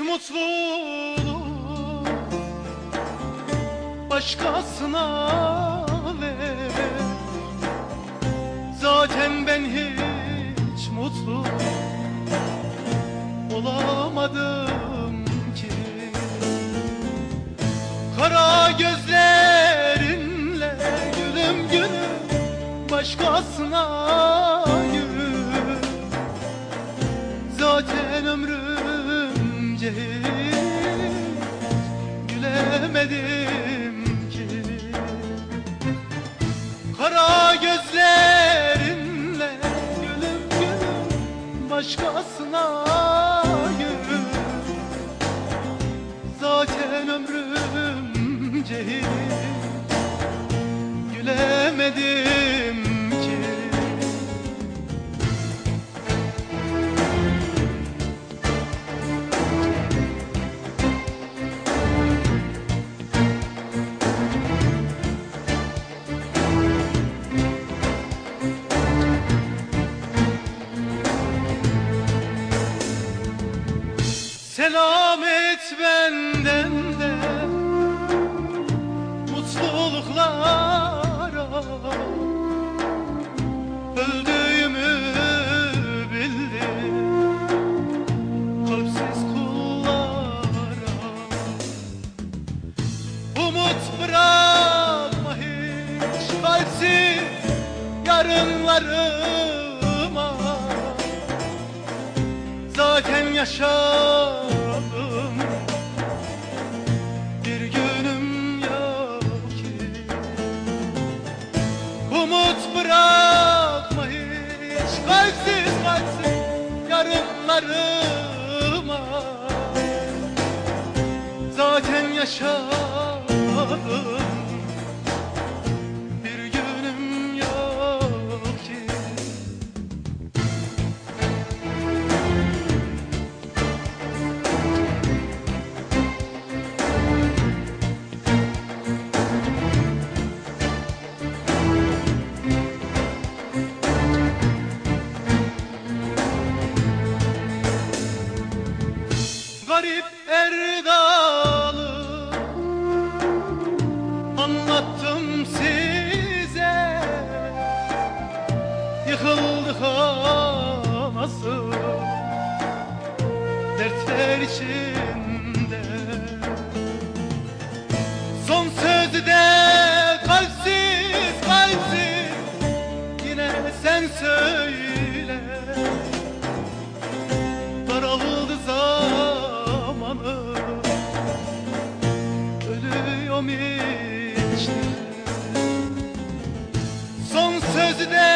mutluluk başkasına ver Zaten ben hiç mutlu olamadım ki. Kara gözlerinle gülüm gülüm başkasına hiç gülemedim ki. Kara gözlerinle gülüm gülüm başkasına Selam et benden de mutluluklara. Öldüğümü bildim kalpsiz kullara. Umut bırakma hiç kalpsiz yarınlarıma yaşadım. Bir günüm yok ki. Umut bırakma hiç Kalpsiz kalpsiz yarınlarıma. Zaten yaşadım garip Erdal'ı Anlattım size. Yıkıldık nasıl Dertler içinde. Son sözde Isn't?